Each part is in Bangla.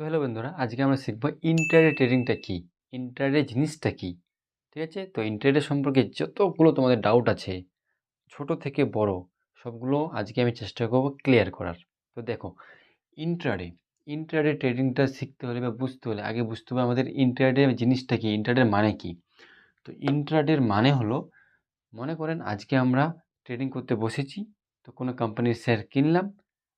তো হ্যালো বন্ধুরা, আজকে আমরা শিখব ইন্টারডে ট্রেডিংটা কী? ইন্টারডে জিনিসটা কী? ঠিক আছে? তো ইন্টারডে সম্পর্কে যতগুলো তোমাদের ডাউট আছে, ছোট থেকে বড়, সবগুলো আজকে আমি চেষ্টা করব ক্লিয়ার করার। তো দেখো ইন্ট্রাডে ইন্ট্রাডে ট্রেডিংটা শিখতে হলে বা বুঝতে হলে আগে বুঝতে হবে আমাদের ইন্টারডে জিনিসটা কী ইন্টারডের মানে কী? তো ইন্ট্রাডের মানে হলো, মনে করেন আজকে আমরা ট্রেডিং করতে বসেছি, তো কোনো কোম্পানির শেয়ার কিনলাম,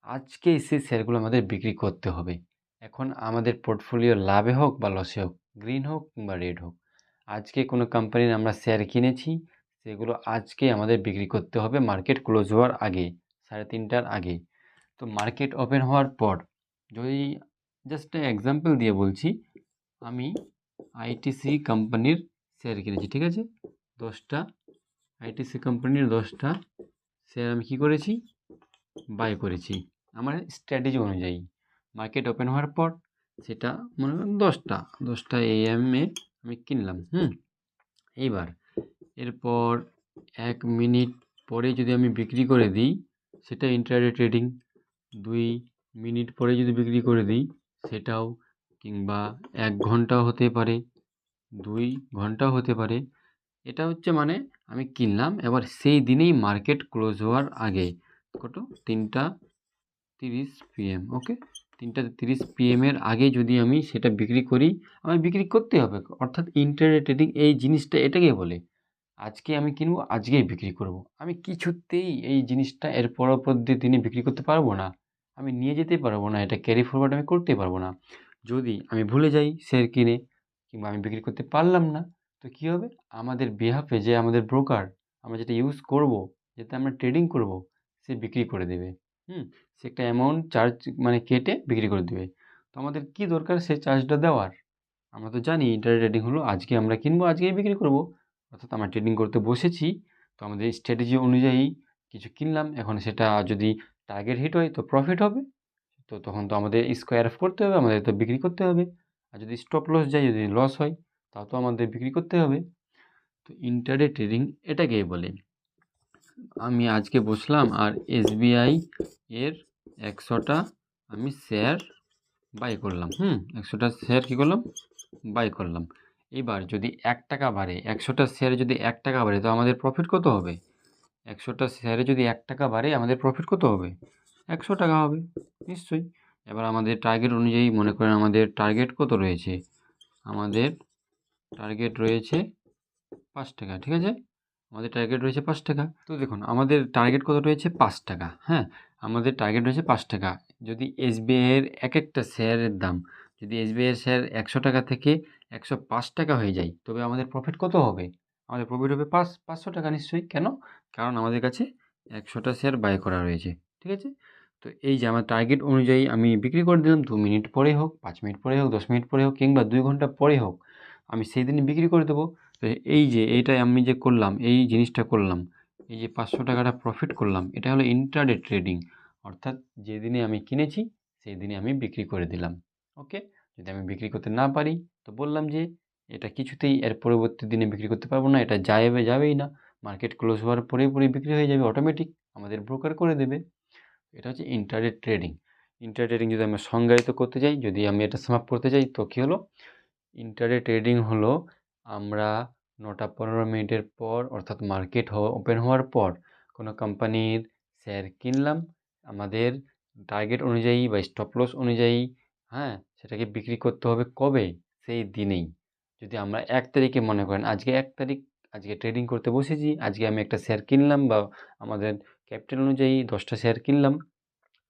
আজকেই সেই শেয়ারগুলো আমাদের বিক্রি করতে হবে। এখন আমাদের পোর্টফোলিও লাভে হোক বা লসে হোক গ্রিন হোক কিংবা রেড হোক, আজকে কোনো কোম্পানির আমরা শেয়ার কিনেছি, সেগুলো আজকে আমাদের বিক্রি করতে হবে মার্কেট ক্লোজ হওয়ার আগে, সাড়ে তিনটার আগে। তো মার্কেট ওপেন হওয়ার পর, যদি জাস্ট এক্সাম্পল দিয়ে বলছি, আমি আইটিসি কোম্পানির শেয়ার কিনেছি, ঠিক আছে? দশটা আইটিসি কোম্পানির দশটা শেয়ার আমি কী করেছি? বাই করেছি। আমার স্ট্র্যাটেজি অনুযায়ী। মার্কেট ওপেন হওয়ার পর সেটা মনে করেন দশটা দশটা এএম এ আমি কিনলাম, হুম? এইবার, এরপর এক মিনিট পরে যদি আমি বিক্রি করে দিই, সেটা ইন্টারডে ট্রেডিং দুই মিনিট পরে যদি বিক্রি করে দিই, সেটাও কিংবা এক ঘন্টাও হতে পারে, দুই ঘন্টাও হতে পারে, এটা হচ্ছে মানে আমি কিনলাম, এবার সেই দিনেই মার্কেট ক্লোজ হওয়ার আগে, কত? তিনটা তিরিশ পিএম ওকে তিনটা তিরিশ পিএমের আগে যদি আমি সেটা বিক্রি করি আমি বিক্রি করতে হবে। অর্থাৎ ইন্টারনেট ট্রেডিং এই জিনিসটা এটাকে বলে। আজকে আমি কিনবো, আজকেই বিক্রি করব। আমি কিছুতেই এই জিনিসটা এর পর পরবর্তী দিনে বিক্রি করতে পারব না। আমি নিয়ে যেতে পারব না, এটা ক্যারি ফরওয়ার্ড আমি করতে পারব না। যদি আমি ভুলে যাই শেয়ার কিনে, কিংবা আমি বিক্রি করতে পারলাম না, তো কী হবে? আমাদের বিহাফে যে আমাদের ব্রোকার আমরা যেটা ইউজ করব, যেটা আমরা ট্রেডিং করব, সে বিক্রি করে দেবে। হুম, সে একটা অ্যামাউন্ট চার্জ মানে কেটে বিক্রি করে দেবে। তো আমাদের কী দরকার সে চার্জটা দেওয়ার? আমরা তো জানি ইন্টারনেট ট্রেডিং হলো, আজকে আমরা কিনবো, আজকেই বিক্রি করব। অর্থাৎ আমরা ট্রেডিং করতে বসেছি, তো আমাদের স্ট্র্যাটেজি অনুযায়ী কিছু কিনলাম, এখন সেটা যদি টার্গেট হিট হয় তো প্রফিট হবে। তো তখন তো আমাদের স্কোয়ার অফ করতে হবে, আমাদের তো বিক্রি করতে হবে। আর যদি স্টপ লস যায়, যদি লস হয় তাও তো আমাদের বিক্রি করতে হবে। তো ইন্টারডে ট্রেডিং এটাকেই বলে। আমি আজকে বসলাম আর এসবিআই এর একশোটা আমি শেয়ার বাই করলাম, হুম? একশোটা শেয়ার কী করলাম? বাই করলাম। এবার যদি এক টাকা বাড়ে, একশোটা শেয়ারে যদি এক টাকা বাড়ে, তো আমাদের প্রফিট কত হবে? একশোটা শেয়ারে যদি এক টাকা বাড়ে, আমাদের প্রফিট কত হবে? একশো টাকা হবে, নিশ্চয়ই। এবার আমাদের টার্গেট অনুযায়ী মনে করেন আমাদের টার্গেট কত রয়েছে? আমাদের টার্গেট রয়েছে পাঁচ টাকা, ঠিক আছে? আমাদের টার্গেট রয়েছে পাঁচ টাকা। তো দেখুন, আমাদের টার্গেট কত রয়েছে? পাঁচ টাকা হ্যাঁ? আমাদের টার্গেট রয়েছে পাঁচ টাকা। যদি এসবিআইয়ের এক একটা শেয়ারের দাম, যদি এসবিআইয়ের শেয়ার একশো টাকা থেকে একশো পাঁচ টাকা হয়ে যায়, তবে আমাদের প্রফিট কত হবে? আমাদের প্রফিট হবে পাঁচ, পাঁচশো টাকা নিশ্চয়ই। কেন? কারণ আমাদের কাছে একশোটা শেয়ার বাই করা রয়েছে, ঠিক আছে? তো এই যে আমার টার্গেট অনুযায়ী আমি বিক্রি করে দিলাম, দু মিনিট পরে হোক, পাঁচ মিনিট পরে হোক, দশ মিনিট পরে হোক, কিংবা দুই ঘণ্টা পরে হোক, আমি সেই দিনই বিক্রি করে দেবো। তো এই যে এইটাই আমি যে করলাম, এই জিনিসটা করলাম, এই যে পাঁচশো টাকাটা প্রফিট করলাম, এটা হলো ইন্টারডে ট্রেডিং অর্থাৎ যেদিনে আমি কিনেছি সেই দিনে আমি বিক্রি করে দিলাম। ওকে? যদি আমি বিক্রি করতে না পারি, তো বললাম যে এটা কিছুতেই এর পরবর্তী দিনে বিক্রি করতে পারব না, এটা যাবে যাবেই না। মার্কেট ক্লোজ হওয়ার পরে পরে বিক্রি হয়ে যাবে অটোমেটিক আমাদের ব্রোকার করে দেবে। এটা হচ্ছে ইন্টারডে ট্রেডিং ইন্টার ট্রেডিং যদি আমি সংজ্ঞায়িত করতে যাই, যদি আমি এটা সমাপ্ত করতে চাই তো কী হলো? ইন্টারডে ট্রেডিং হলো আমরা নটা পনেরো মিনিটের পর, অর্থাৎ মার্কেট ওপেন হওয়ার পর, কোনো কোম্পানির শেয়ার কিনলাম। আমাদের টার্গেট অনুযায়ী বা স্টপ লস অনুযায়ী হ্যাঁ সেটাকে বিক্রি করতে হবে কবে? সেই দিনেই। যদি আমরা এক তারিখে মনে করেন, আজকে এক তারিখ, আজকে ট্রেডিং করতে বসেছি, আজকে আমি একটা শেয়ার কিনলাম বা আমাদের ক্যাপিটাল অনুযায়ী দশটা শেয়ার কিনলাম,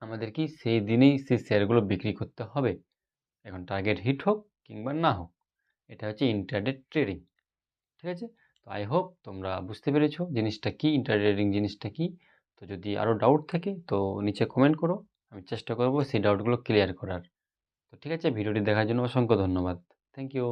আমাদের কি সেই দিনেই সেই শেয়ারগুলো বিক্রি করতে হবে? এখন টার্গেট হিট হোক কিংবা না হোক। এটা হচ্ছে ইন্টারনেট ট্রেডিং ঠিক আছে? তো আই হোপ তোমরা বুঝতে পেরেছ জিনিসটা কী ইন্টার ট্রেডিং জিনিসটা কি। তো যদি আরও ডাউট থাকে তো নিচে কমেন্ট করো, আমি চেষ্টা করব সেই ডাউটগুলো ক্লিয়ার করার। তো ঠিক আছে, ভিডিওটি দেখার জন্য অসংখ্য ধন্যবাদ। Thank you